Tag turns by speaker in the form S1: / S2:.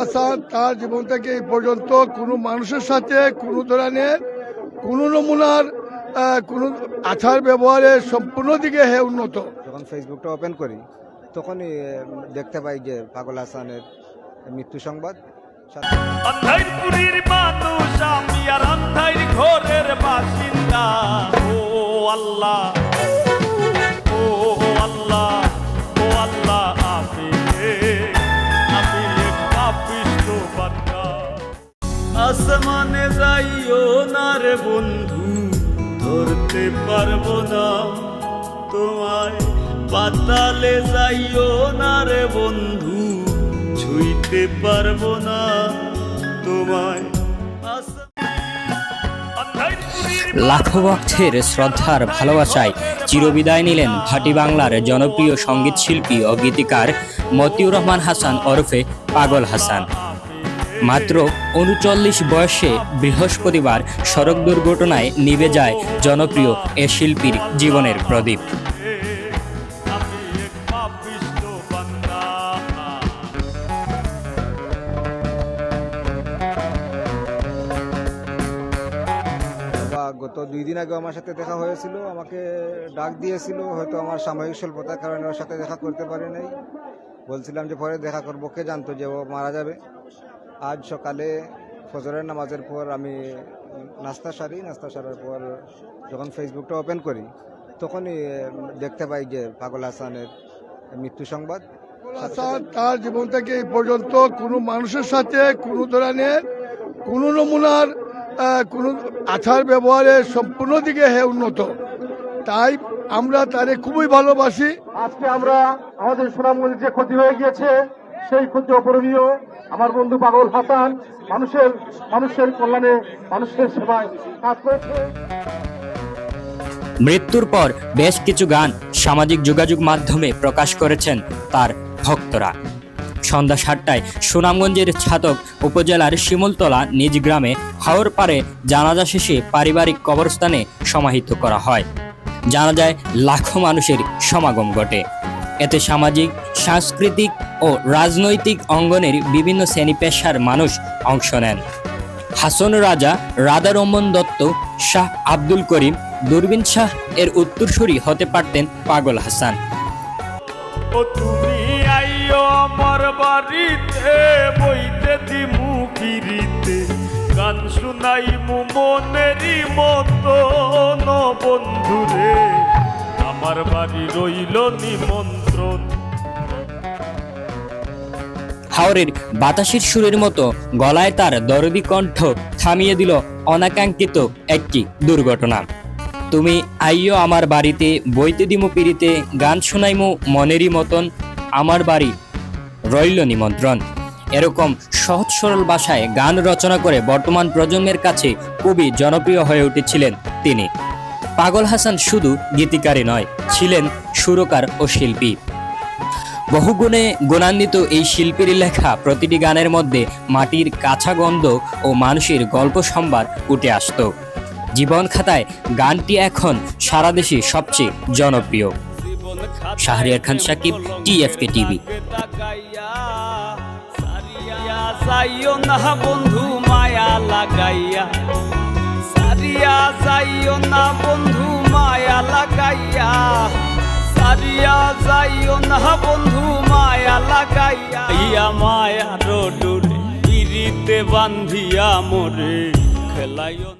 S1: হাসান তার জীবন থেকে এই পর্যন্ত কোনো মানুষের সাথে কোনো ধরনের কোনো নমুনার কোনো আচার ব্যবহারে সম্পূর্ণ দিকে হে উন্নত।
S2: যখন ফেসবুকটা ওপেন করি তখনই দেখতে পাই যে পাগল হাসানের মৃত্যু সংবাদ। সাথে
S3: অন্ধাইপুরীর মানুষ আমি আর অন্ধাইর ঘরের বাসিন্দা। ও আল্লাহ। আসমানে যাইও না রে বন্ধু, ধরতে পারব না। তোমায় পাতালে যাইও না রে বন্ধু, ছুঁইতে পারব না। তোমায়
S4: লাখো ভক্তের শ্রদ্ধার ভালোবাসায় চিরবিদায় নিলেন ভাটি বাংলার জনপ্রিয় সংগীত শিল্পী ও গীতিকার মতিউর রহমান হাসান ওরফে পাগল হাসান। মাত্র উনচল্লিশ বয়সে বৃহস্পতিবার সড়ক দুর্ঘটনায় নিভে যায় জনপ্রিয় এ শিল্পীর জীবনের প্রদীপ।
S2: গত দুই দিন আগে আমার সাথে দেখা হয়েছিল, আমাকে ডাক দিয়েছিল, হয়তো আমার সাময়িক স্বল্পতার কারণে ওর সাথে দেখা করতে পারি নাই। বলছিলাম যে পরে দেখা করব, কে জানতো যে ও মারা যাবে? আজ সকালে ফজরের নামাজের পর আমি নাস্তা সারি নাস্তা সারার পর যখন ফেসবুকটা ওপেন করি তখনই দেখতে পাই যে পাগল হাসানের মৃত্যু সংবাদ।
S1: হাসান তার জীবন থেকে এই পর্যন্ত কোনো মানুষের সাথে কোনো ধরনের কোনো নমুনার কোনো আচার ব্যবহারে সম্পূর্ণ দিকে হে উন্নত। তাই আমরা তারে খুবই ভালোবাসি।
S5: আজকে আমরা আমাদের সুনামগঞ্জ যে ক্ষতি হয়ে গিয়েছে সেই ক্ষতি অপরণীয় আমার বন্ধু পাগল হাসান, মানুষের মানুষের কল্যাণে, মানুষের সেবায় কাজ করেছে।
S4: মৃত্যুর পর বেশ কিছু গান সামাজিক যোগাযোগ মাধ্যমে প্রকাশ করেছেন তার ভক্তরা। সন্ধ্যা সাতটায় সুনামগঞ্জের ছাতক উপজেলার শিমুলতলা নিজ গ্রামে হাওর পারে জানাজা শেষে পারিবারিক কবরস্থানে সমাহিত করা হয়। জানাজায় লাখো মানুষের সমাগম ঘটে। এতে সামাজিক, সাংস্কৃতিক ও রাজনৈতিক অঙ্গনের বিভিন্ন শ্রেণি পেশার মানুষ অংশ নেন। হাসন রাজা রাধা রমন দত্ত শাহ আব্দুল করিম দূরবীন শাহ এর উত্তরসূরি হতে পারতেন পাগল হাসান।
S3: শুনাই মনেরই বন্ধুরে আমার বাড়ি রইল নিমন্ত্রণ।
S4: হাওরের বাতাসের সুরের মতো গলায় তার দরদি কণ্ঠ থামিয়ে দিল অনাকাঙ্ক্ষিত একটি দুর্ঘটনা। তুমি আইও আমার বাড়িতে বইতে দিমু পিড়িতে, গান শোনাইমু মনেরই মতন আমার বাড়ি রইল নিমন্ত্রণ। এরকম সহজ সরল ভাষায় গান রচনা করে বর্তমান প্রজন্মের কাছে খুবই জনপ্রিয় হয়ে উঠেছিলেন তিনি। পাগল হাসান শুধু গীতিকারই নয়, ছিলেন সুরকার ও শিল্পী। বহুগুণে গুণান্বিত এই শিল্পীর লেখা প্রতিটি গানের মধ্যে মাটির কাঁচা গন্ধ ও মানুষের গল্প সম্ভার উঠে আসত। জীবন খাতায় গানটি এখন সারা দেশে সবচেয়ে জনপ্রিয়। Shahriar Khan Shakib, TFK TV.
S3: বন্ধু, মায়া লাগাইয়া। সারিয়া যাইও না বন্ধু, মায়া লাগাইয়া। সারিয়া যাইও না বন্ধু, মায়া লাগাইয়া। ইয়া মায়া রোডুরে, ইরিতে বান্ধিয়া মোরে, খেলাইও